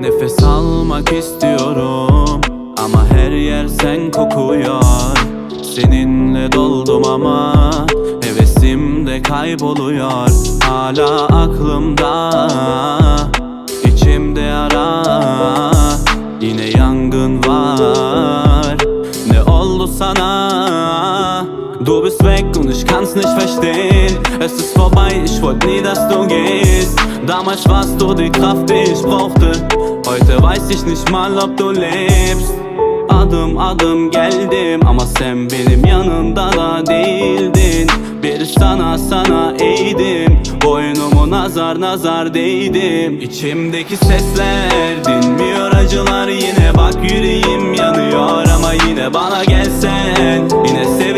Nefes almak istiyorum Ama her yer sen kokuyor. Seninle doldum ama Hevesim de kayboluyor. Hala aklımda İçimde ara Yine yangın var. Du bist weg und ich kann's nicht verstehen Es ist vorbei, ich wollte nie, dass du gehst Damals warst du die Kraft, die ich brauchte Heute weiß ich nicht mal, ob du lebst Adım adım geldim ama sen benim yanımda da değildin Bir sana sana eğdim Boynumu nazar nazar değdim İçimdeki sesler dinmiyor acılar Yine. Bak yüreğim yanıyor ama yine bana gelsen. Yine diye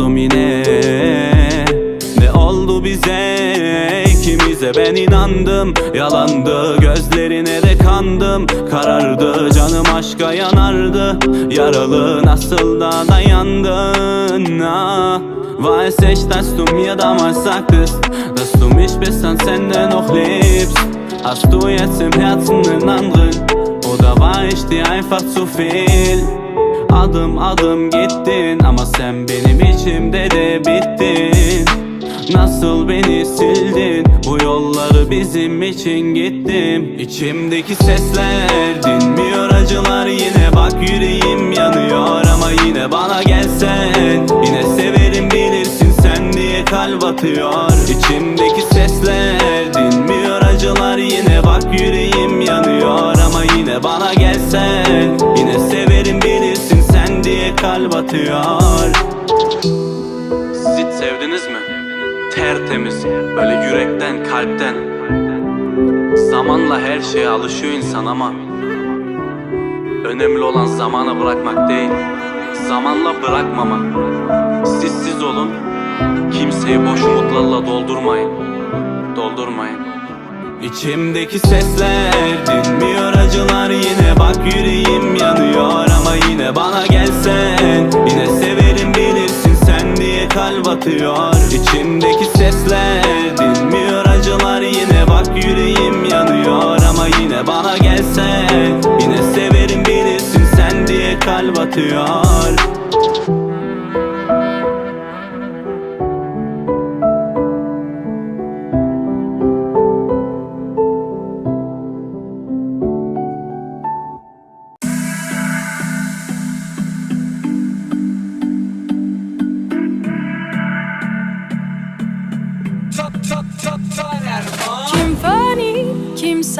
Sordum yine. Ne oldu bize? İkimize ben inandım. Yalandı gözlerine de kandım. Karardı canım aşka yanardı. Yaralı nasıl da dayandın? Ah. Weiß ich, dass du mir damals sagtest Dass du mich bis ans Ende noch liebst Hast du jetzt im Herzen einen anderen? Oder war ich dir einfach zu viel Adım adım gittin ama sen benim içimde de bittin. Nasıl beni sildin? Bu yolları bizim için gittim. İçimdeki sesler dinmiyor acılar yine. Bak yüreğim yanıyor Ama yine bana gelsen. Yine severim bilirsin sen diye kalp atıyor. İçimdeki sesler dinmiyor acılar yine. Bak yüreğim yanıyor Ama yine bana gelsen. Yine severim sen diye kalp atıyor Siz hiç sevdiniz mi? Tertemiz, böyle yürekten, kalpten. Zamanla her şeye alışıyor insan ama Önemli olan zamanı bırakmak değil Zamanla bırakmamak. Siz siz olun Kimseyi boş umutlarla doldurmayın Doldurmayın. İçimdeki sesler dinmiyor acılar yine bak yüreğim yanıyor ama yine bana gelsen diye kalp atıyor İçimdeki sesler dinmiyor acılar yine bak yüreğim yanıyor. Ama yine bana gelsen yine severim bilirsin sen diye kalp atıyor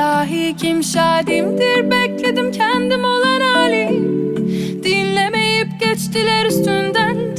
sahi, kim şadimdir? Bekledim kendim olan hali. Dinlemeyip geçtiler üstünden